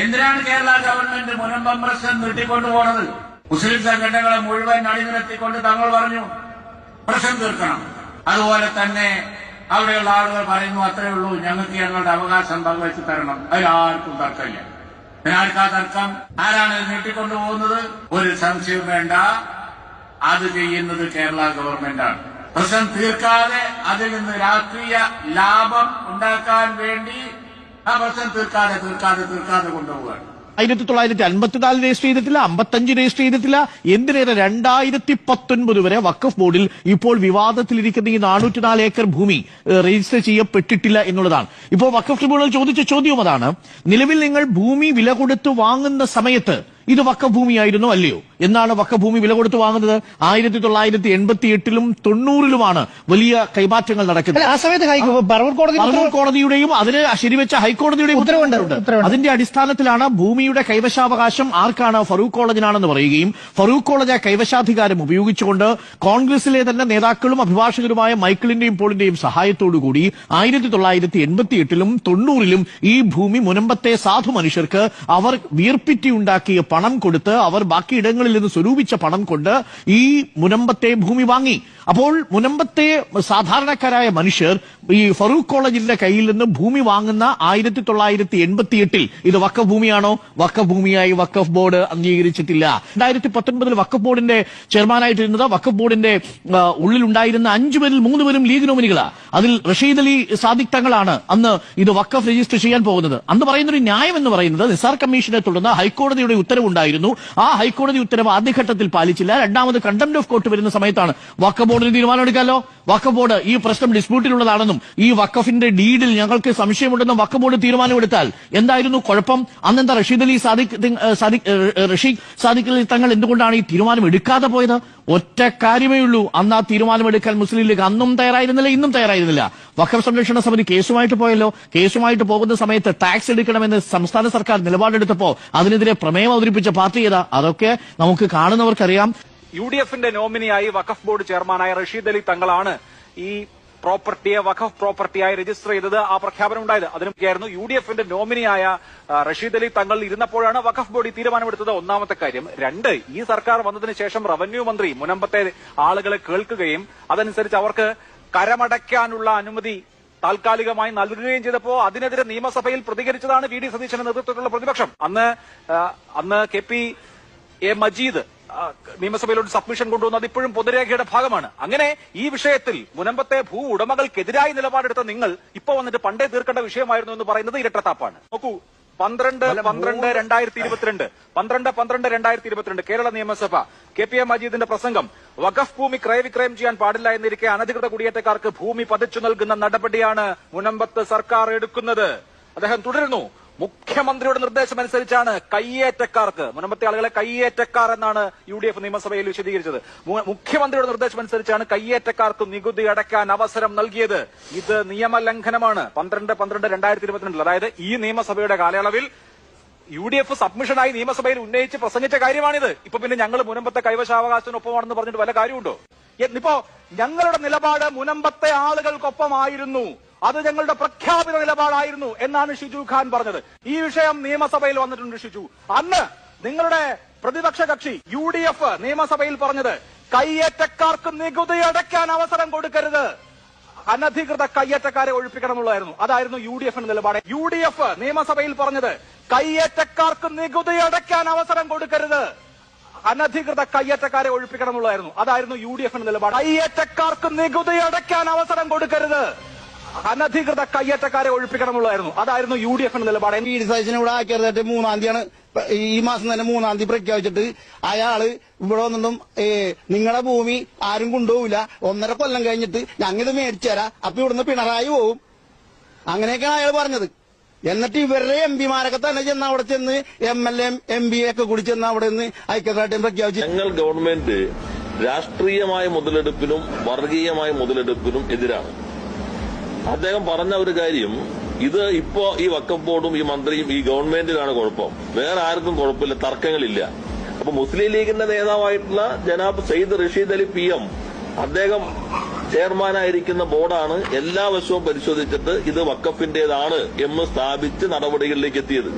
എന്തിനാണ് കേരള ഗവൺമെന്റ് മുനമ്പം പ്രശ്നം നീട്ടിക്കൊണ്ടു പോണത്? മുസ്ലിം സംഘടനകളെ മുഴുവൻ അണിനിരത്തിക്കൊണ്ട് തങ്ങൾ പറഞ്ഞു പ്രശ്നം തീർക്കണം. അതുപോലെ തന്നെ അവിടെയുള്ള ആളുകൾ പറയുന്നു അത്രേ ഉള്ളൂ ഞങ്ങൾക്ക് ഞങ്ങളുടെ അവകാശം പങ്കുവെച്ച് തരണം. അതിലാർക്കും തർക്കമില്ല. ഇതിനാർക്കാ തർക്കം? ആരാണ് നീട്ടിക്കൊണ്ടുപോകുന്നത് ഒരു സംശയം വേണ്ട. അത് ചെയ്യുന്നത് കേരള ഗവൺമെന്റാണ്. പ്രശ്നം തീർക്കാതെ അതിൽ നിന്ന് രാഷ്ട്രീയ ലാഭം ഉണ്ടാക്കാൻ വേണ്ടി ആ പ്രശ്നം തീർക്കാതെ തീർക്കാതെ തീർക്കാതെ കൊണ്ടുപോവുകയാണ്. ആയിരത്തി തൊള്ളായിരത്തി അൻപത്തിനാല് രജിസ്റ്റർ ചെയ്തിട്ടില്ല അമ്പത്തഞ്ച് രജിസ്റ്റർ ചെയ്തിട്ടില്ല. എന്തിനേറെ രണ്ടായിരത്തി പത്തൊൻപത് വരെ വഖഫ് ബോർഡിൽ ഇപ്പോൾ വിവാദത്തിലിരിക്കുന്ന ഈ നാനൂറ്റിനാല് ഏക്കർ ഭൂമി രജിസ്റ്റർ ചെയ്യപ്പെട്ടിട്ടില്ല എന്നുള്ളതാണ്. ഇപ്പോൾ വഖഫ് ട്രിബ്യൂണൽ ചോദിച്ച ചോദ്യവും അതാണ് നിലവിൽ നിങ്ങൾ ഭൂമി വില കൊടുത്ത് വാങ്ങുന്ന സമയത്ത് ഇത് വഖഫ് ഭൂമിയായിരുന്നോ അല്ലയോ? എന്നാണ് വക്കഭൂമി വില കൊടുത്ത് വാങ്ങുന്നത്? ആയിരത്തി തൊള്ളായിരത്തി എൺപത്തി എട്ടിലും തൊണ്ണൂറിലുമാണ് വലിയ കൈമാറ്റങ്ങൾ നടക്കുന്നത്. ആ സമയത്ത് കോടതിയുടെയും അതിന് ശരിവെച്ച ഹൈക്കോടതിയുടെയും ഉത്തരവുണ്ട്. അതിന്റെ അടിസ്ഥാനത്തിലാണ് ഭൂമിയുടെ കൈവശാവകാശം ആർക്കാണ് ഫറൂഖ് കോളേജിനാണെന്ന് പറയുകയും ഫറൂഖ് കോളേജ് ആ കൈവശാധികാരം ഉപയോഗിച്ചുകൊണ്ട് കോൺഗ്രസിലെ തന്നെ നേതാക്കളും അഭിഭാഷകരുമായ മൈക്കിളിന്റെയും പോളിന്റെയും സഹായത്തോടുകൂടി ആയിരത്തി തൊള്ളായിരത്തി എൺപത്തി എട്ടിലും തൊണ്ണൂറിലും ഈ ഭൂമി മുനമ്പത്തെ സാധു മനുഷ്യർക്ക് അവർ വീർപ്പിറ്റി ഉണ്ടാക്കിയ പണം കൊടുത്ത് അവർ ബാക്കി ഇടങ്ങളിൽ നിന്ന് സ്വരൂപിച്ച പണം കൊണ്ട് ഈ മുനമ്പത്തെ ഭൂമി വാങ്ങി. അപ്പോൾ മുനമ്പത്തെ സാധാരണക്കാരായ മനുഷ്യർ ഈ ഫറൂഖ് കോളേജിന്റെ കയ്യിൽ നിന്ന് ഭൂമി വാങ്ങുന്ന ആയിരത്തി തൊള്ളായിരത്തി എൺപത്തി എട്ടിൽ ഇത് വക്കഫ് ഭൂമിയാണോ വക്കഫ് ഭൂമിയായി വക്കഫ് ബോർഡ് അംഗീകരിച്ചിട്ടില്ല. രണ്ടായിരത്തി പത്തൊൻപതിൽ വക്കഫ് ബോർഡിന്റെ ചെയർമാനായിട്ടിരുന്നത് വക്കഫ് ബോർഡിന്റെ ഉള്ളിലുണ്ടായിരുന്ന അഞ്ചു പേരിൽ മൂന്ന് പേരും ലീഗ് നോമിനികളാണ് അതിൽ റഷീദ് അലി സാദിഖ് തങ്ങളാണ് അന്ന് ഇത് വക്കഫ് രജിസ്റ്റർ ചെയ്യാൻ പോകുന്നത്. അന്ന് പറയുന്ന ഒരു ന്യായം എന്ന് പറയുന്നത് നിസാർ കമ്മീഷനെ തുടർന്ന് ഹൈക്കോടതിയുടെ ഉത്തരവുണ്ടായിരുന്നു. ആ ഹൈക്കോടതി ഉത്തരവ് ആദ്യഘട്ടത്തിൽ പാലിച്ചില്ല. രണ്ടാമത് കണ്ടംപ്റ്റ് ഓഫ് കോർട്ട് വരുന്ന സമയത്താണ് വക്ക ബോർഡിന് തീരുമാനമെടുക്കാമല്ലോ വക്ക ബോർഡ് ഈ പ്രശ്നം ഡിസ്പ്യൂട്ടിലുള്ളതാണെന്നും ഈ വക്കഫിന്റെ ഡീഡിൽ ഞങ്ങൾക്ക് സംശയമുണ്ടെന്നും വക്ക ബോർഡ് തീരുമാനമെടുത്താൽ എന്തായിരുന്നു കുഴപ്പം? അന്നെന്താ റഷീദ് അലി സാദിഖ് റഷീദ് സാദിഖ് അലി തങ്ങൾ എന്തുകൊണ്ടാണ് ഈ തീരുമാനം എടുക്കാതെ പോയത്? ഒറ്റ കാര്യമേ ഉള്ളൂ. അന്ന് ആ തീരുമാനമെടുക്കാൻ മുസ്ലിം ലീഗ് അന്നും തയ്യാറായിരുന്നില്ല ഇന്നും തയ്യാറായിരുന്നില്ല. വഖഫ് സംരക്ഷണ സമിതി കേസുമായിട്ട് പോയല്ലോ. കേസുമായിട്ട് പോകുന്ന സമയത്ത് ടാക്സ് എടുക്കണമെന്ന് സംസ്ഥാന സർക്കാർ നിലപാടെടുത്തപ്പോ അതിനെതിരെ പ്രമേയം അവതരിപ്പിച്ച പാർട്ടി ഏതാ? അതൊക്കെ നമുക്ക് കാണുന്നവർക്കറിയാം. യു ഡി എഫിന്റെ നോമിനിയായി വഖഫ് ബോർഡ് ചെയർമാനായ റഷീദ് അലി തങ്ങളാണ് ഈ പ്രോപ്പർട്ടിയെ വഖഫ് പ്രോപ്പർട്ടിയായി രജിസ്റ്റർ ചെയ്തത് ആ പ്രഖ്യാപനം ഉണ്ടായത്. അതിനൊക്കെയായിരുന്നു യു ഡി എഫിന്റെ നോമിനിയായ റഷീദ് അലി തങ്ങൾ ഇരുന്നപ്പോഴാണ് വഖഫ് ബോർഡ് തീരുമാനമെടുത്തത്. ഒന്നാമത്തെ കാര്യം രണ്ട് ഈ സർക്കാർ വന്നതിന് ശേഷം റവന്യൂ മന്ത്രി മുനമ്പത്തെ ആളുകളെ കേൾക്കുകയും അതനുസരിച്ച് അവർക്ക് കരമടയ്ക്കാനുള്ള അനുമതി താൽക്കാലികമായി നൽകുകയും ചെയ്തപ്പോ അതിനെതിരെ നിയമസഭയിൽ പ്രതികരിച്ചതാണ് വി ഡി സതീശന്റെ നേതൃത്വത്തിലുള്ള പ്രതിപക്ഷം. അന്ന് അന്ന് കെ പി എ മജീദ് നിയമസഭയിലോട്ട് സബ്മിഷൻ കൊണ്ടുവന്നത് ഇപ്പോഴും പൊതുരേഖയുടെ ഭാഗമാണ്. അങ്ങനെ ഈ വിഷയത്തിൽ മുനമ്പത്തെ ഭൂ ഉടമകൾക്കെതിരായി നിലപാടെടുത്ത നിങ്ങൾ ഇപ്പൊ വന്നിട്ട് പണ്ടേ തീർക്കേണ്ട വിഷയമായിരുന്നു എന്ന് പറയുന്നത് ഇരട്ടത്താപ്പാണ്. നോക്കൂ പന്ത്രണ്ട് പന്ത്രണ്ട് രണ്ടായിരത്തി ഇരുപത്തിരണ്ട് പന്ത്രണ്ട് പന്ത്രണ്ട് രണ്ടായിരത്തി ഇരുപത്തിരണ്ട് കേരള നിയമസഭ കെ പി എ മജീദിന്റെ പ്രസംഗം വഖഫ് ഭൂമി ക്രയവിക്രയം ചെയ്യാൻ പാടില്ല എന്നിരിക്കെ അനധികൃത കുടിയേറ്റക്കാർക്ക് ഭൂമി പതിച്ചു നൽകുന്ന നടപടിയാണ് മുനമ്പത്ത് സർക്കാർ എടുക്കുന്നത്. അദ്ദേഹം തുടരുന്നു മുഖ്യമന്ത്രിയുടെ നിർദ്ദേശമനുസരിച്ചാണ് കയ്യേറ്റക്കാർക്ക് മുനമ്പത്തെ ആളുകളെ കയ്യേറ്റക്കാർ എന്നാണ് യു ഡി എഫ് നിയമസഭയിൽ വിശദീകരിച്ചത്. മുഖ്യമന്ത്രിയുടെ നിർദ്ദേശമനുസരിച്ചാണ് കയ്യേറ്റക്കാർക്ക് നികുതി അടയ്ക്കാൻ അവസരം നൽകിയത്. ഇത് നിയമലംഘനമാണ്. പന്ത്രണ്ട് പന്ത്രണ്ട് രണ്ടായിരത്തി ഇരുപത്തിരണ്ടിൽ അതായത് ഈ നിയമസഭയുടെ കാലയളവിൽ യു ഡി എഫ് സബ്മിഷനായി നിയമസഭയിൽ ഉന്നയിച്ച് പ്രസംഗിച്ച കാര്യമാണിത്. ഇപ്പൊ പിന്നെ ഞങ്ങൾ മുനമ്പത്തെ കൈവശാവകാശത്തിനൊപ്പമാണെന്ന് പറഞ്ഞിട്ട് വല്ല കാര്യമുണ്ടോ? ഇപ്പോ ഞങ്ങളുടെ നിലപാട് മുനമ്പത്തെ ആളുകൾക്കൊപ്പമായിരുന്നു. അത് ഞങ്ങളുടെ പ്രഖ്യാപിത നിലപാടായിരുന്നു എന്നാണ് ഷിജു ഖാൻ പറഞ്ഞത്. ഈ വിഷയം നിയമസഭയിൽ വന്നിട്ടുണ്ട് ഷിജു. അന്ന് നിങ്ങളുടെ പ്രതിപക്ഷ കക്ഷി യു ഡി എഫ് നിയമസഭയിൽ പറഞ്ഞത് കയ്യേറ്റക്കാർക്ക് നികുതി അടയ്ക്കാൻ അവസരം കൊടുക്കരുത്. അനധികൃത കയ്യേറ്റക്കാരെ ഒഴിപ്പിക്കണം എന്നുള്ളതായിരുന്നു അതായിരുന്നു യു ഡി എഫിന്റെ നിലപാട്. യു ഡി എഫ് നിയമസഭയിൽ പറഞ്ഞത് കയ്യേറ്റക്കാർക്ക് നികുതി അടയ്ക്കാൻ അവസരം കൊടുക്കരുത്. അനധികൃത കയ്യേറ്റക്കാരെ ഒഴിപ്പിക്കണം എന്നുള്ളതായിരുന്നു അതായിരുന്നു യു ഡി എഫിന്റെ നിലപാട്. കയ്യേറ്റക്കാർക്ക് നികുതി അടയ്ക്കാൻ അവസരം കൊടുക്കരുത്. അനധികൃത കയ്യേറ്റക്കാരെ ഒഴിപ്പിക്കണം എന്നുള്ളതായിരുന്നു അതായിരുന്നു യു ഡി എഫിന്റെ നിലപാട് സൈസിനെ ഇവിടെ ആക്കിയതായിട്ട് മൂന്നാം തീയതിയാണ്. ഈ മാസം തന്നെ മൂന്നാം തീയതി പ്രഖ്യാപിച്ചിട്ട് അയാൾ ഇവിടെ വന്നിട്ടും നിങ്ങളുടെ ഭൂമി ആരും കൊണ്ടുപോകില്ല ഒന്നര കൊല്ലം കഴിഞ്ഞിട്ട് ഞങ്ങിത് മേടിച്ചു തരാം. അപ്പൊ ഇവിടുന്ന് പിണറായി പോവും. അങ്ങനെയൊക്കെയാണ് അയാൾ പറഞ്ഞത്. എന്നിട്ട് ഇവരുടെ എം പിമാരൊക്കെ തന്നെ ചെന്ന് അവിടെ ചെന്ന് M L M M P ഒക്കെ കൂടി ചെന്ന് അവിടെ നിന്ന് ഐക്യദാർഢ്യം പ്രഖ്യാപിച്ചു ഞങ്ങൾ ഗവൺമെന്റ് രാഷ്ട്രീയമായ മുതലെടുപ്പിനും വർഗീയമായ മുതലെടുപ്പിനും എതിരാണ്. അദ്ദേഹം പറഞ്ഞ ഒരു കാര്യം ഇത് ഇപ്പോ ഈ വക്കം ബോർഡും ഈ മന്ത്രിയും ഈ ഗവൺമെന്റിനാണ് കുഴപ്പം. വേറെ ആർക്കും കുഴപ്പമില്ല തർക്കങ്ങളില്ല. അപ്പൊ മുസ്ലിം ലീഗിന്റെ നേതാവായിട്ടുള്ള ജനാബ് സയ്യിദ് റഷീദ് അലി പി എം അദ്ദേഹം ചെയർമാനായിരിക്കുന്ന ബോർഡാണ് എല്ലാ വശവും പരിശോധിച്ചിട്ട് ഇത് വക്കഫിന്റേതാണ് എന്ന് സ്ഥാപിച്ച് നടപടികളിലേക്ക് എത്തിയത്.